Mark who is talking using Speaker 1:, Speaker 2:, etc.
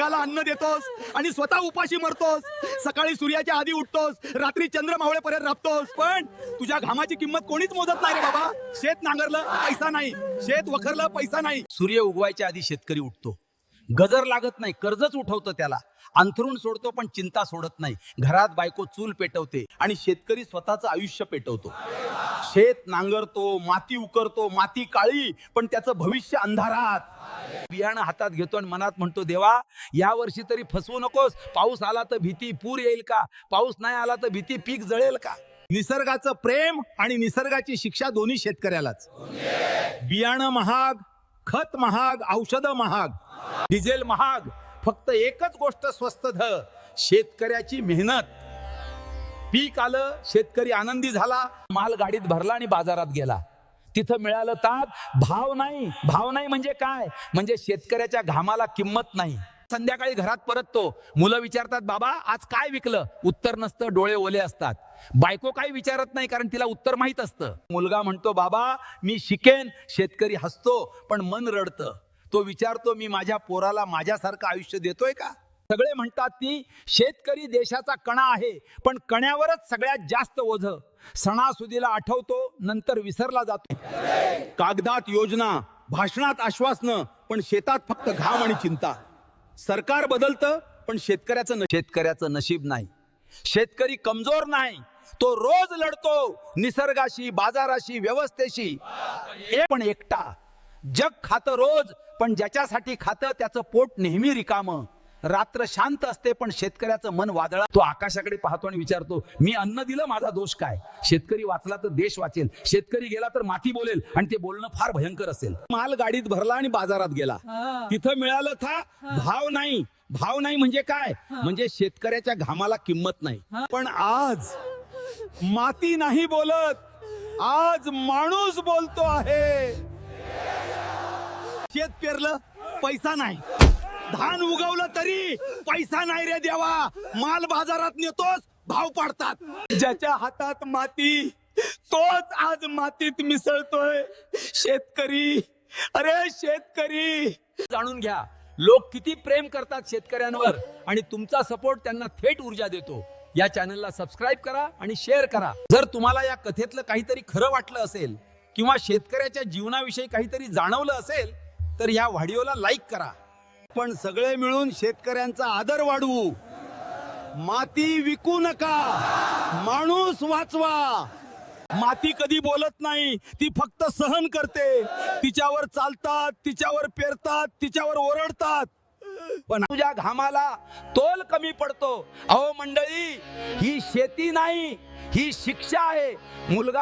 Speaker 1: जगाला अन्न देतोस आणि स्वतः उपाशी मरतोस. सकाळी सूर्याच्या आधी उठतोस रात्री चंद्र मावळेपर्यंत राबतोस. पण तुझ्या घामाची किंमत कोणीच मोजत नाही रे बाबा. शेत नांगरलं पैसा नाही. शेत वखरलं पैसा नाही. सूर्य उगवायच्या आधी शेतकरी उठतो. गजर लागत नाही कर्जच उठवतं त्याला. अंथरूण सोडतो पण चिंता सोडत नाही. घरात बायको चूल पेटवते आणि शेतकरी स्वतःचं आयुष्य पेटवतो. शेत नांगरतो माती उकरतो माती काळी पण त्याचं भविष्य अंधारात. बियाणं हातात घेतो आणि मनात म्हणतो देवा या वर्षी तरी फसवू नकोस. पाऊस आला तर भीती पूर येईल का? पाऊस नाही आला तर भीती पीक जळेल का? निसर्गाचं प्रेम आणि निसर्गाची शिक्षा दोन्ही शेतकऱ्यालाच. बियाणं महाग खत महाग औषधं महाग डिझेल महाग फक्त एकच गोष्ट स्वस्त ध शेतकऱ्याची मेहनत. पीक आलं शेतकरी आनंदी झाला माल गाडीत भरला आणि बाजारात गेला. तिथं मिळालं ताक भाव नाही. भाव नाही म्हणजे काय? म्हणजे शेतकऱ्याच्या घामाला किंमत नाही. संध्याकाळी घरात परततो. मुलं विचारतात बाबा आज काय विकलं? उत्तर नसतं डोळे ओले असतात. बायको काही विचारत नाही कारण तिला उत्तर माहीत असतं. मुलगा म्हणतो बाबा मी शिकेन. शेतकरी हसतो पण मन रडतं. तो विचारतो मी माझ्या पोराला माझ्यासारखं आयुष्य देतोय का? सगळे म्हणतात की शेतकरी देशाचा कणा आहे पण कण्यावरच सगळ्यात जास्त ओझ. सणासुदीला आठवतो नंतर विसरला जातो. कागदात योजना भाषणात आश्वासनं पण शेतात फक्त घाम आणि चिंता. सरकार बदलतं पण शेतकऱ्याचं न- शेतकऱ्याचं नशीब नाही. शेतकरी कमजोर नाही तो रोज लढतो निसर्गाशी बाजाराशी व्यवस्थेशी. एक पण एकटा. जग खातं रोज पण ज्याच्यासाठी खातं त्याचं पोट नेहमी रिकामं. रात्र शांत असते पण शेतकऱ्याचं मन वादळा. तो आकाशाकडे पाहतो आणि विचारतो मी अन्न दिलं माझा दोष काय? शेतकरी वाचला तर देश वाचेल. शेतकरी गेला तर माती बोलेल आणि ते बोलणं फार भयंकर असेल. माल गाडीत भरला आणि बाजारात गेला. तिथं मिळालं था भाव नाही. भाव नाही म्हणजे काय? म्हणजे शेतकऱ्याच्या घामाला किंमत नाही. पण आज माती नाही बोलत आज माणूस बोलतो आहे. शेत पेरलं पैसा नाही. धान उगवलं तरी पैसा नाही रे देवा. माल बाजारात नेतोस भाव पाडतात. ज्याच्या हातात माती तोच आज मातीत मिसळतोय. शेतकरी अरे शेतकरी. जाणून घ्या लोक किती प्रेम करतात शेतकऱ्यांवर आणि तुमचा सपोर्ट त्यांना थेट ऊर्जा देतो. या चॅनलला सबस्क्राईब करा आणि शेअर करा. जर तुम्हाला या कथेतलं काहीतरी खरं वाटलं असेल किंवा शेतकऱ्याच्या जीवनाविषयी काहीतरी जाणवलं असेल तर या व्हिडिओला लाईक करा. पण सगळे मिळून शेतकऱ्यांचा आदर वाढवू. माती विकू नका. माणूस वाचवा. माती कधी बोलत नाही ती फक्त सहन करते. तिच्यावर चालतात तिच्यावर पेरतात तिच्यावर ओरडतात. पण तुझ्या घामाला तोल कमी पडतो. अहो मंडळी ही शेती नाही ही शिक्षा आहे. मुलगा